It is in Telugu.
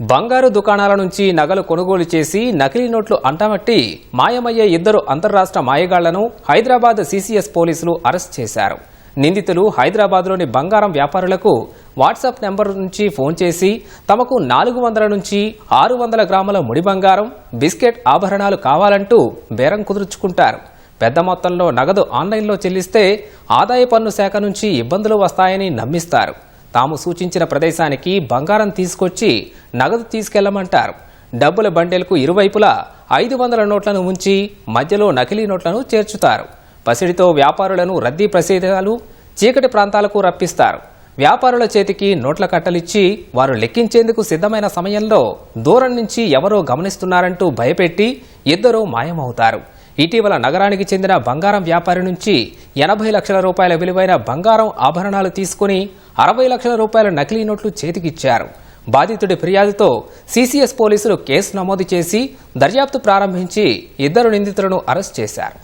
బంగారు దుకాణాల నుంచి నగలు కొనుగోలు చేసి నకిలీ నోట్లు అంటమట్టి మాయమయ్యే ఇద్దరు అంతర్రాష్ట్ర మాయగాళ్ళను హైదరాబాద్ సీసీఎస్ పోలీసులు అరెస్ట్ చేశారు. నిందితులు హైదరాబాద్లోని బంగారం వ్యాపారులకు వాట్సాప్ నెంబర్ నుంచి ఫోన్ చేసి తమకు నాలుగు వందల నుంచి ఆరు వందల గ్రాముల ముడి బంగారం బిస్కెట్ ఆభరణాలు కావాలంటూ బేరం కుదుర్చుకుంటారు. పెద్ద మొత్తంలో నగదు ఆన్లైన్లో చెల్లిస్తే ఆదాయ పన్ను శాఖ నుంచి ఇబ్బందులు వస్తాయని నమ్మిస్తారు. తాము సూచించిన ప్రదేశానికి బంగారం తీసుకొచ్చి నగదు తీసుకెళ్ళమంటారు. డబ్బుల బండెలకు ఇరువైపులా ఐదు వందల నోట్లను ఉంచి మధ్యలో నకిలీ నోట్లను చేర్చుతారు. పసిడితో వ్యాపారులను రద్దీ ప్రసేదాలు చీకటి ప్రాంతాలకు రప్పిస్తారు. వ్యాపారుల చేతికి నోట్ల కట్టలిచ్చి వారు లెక్కించేందుకు సిద్ధమైన సమయంలో దూరం నుంచి ఎవరో గమనిస్తున్నారంటూ భయపెట్టి ఇద్దరూ మాయమవుతారు. ఇటీవల నగరానికి చెందిన బంగారం వ్యాపారి నుంచి ఎనభై లక్షల రూపాయల విలువైన బంగారం ఆభరణాలు తీసుకుని అరవై లక్షల రూపాయల నకిలీ నోట్లు చేతికిచ్చారు. బాధితుడి ఫిర్యాదుతో సీసీఎస్ పోలీసులు కేసు నమోదు చేసి దర్యాప్తు ప్రారంభించి ఇద్దరు నిందితులను అరెస్ట్ చేశారు.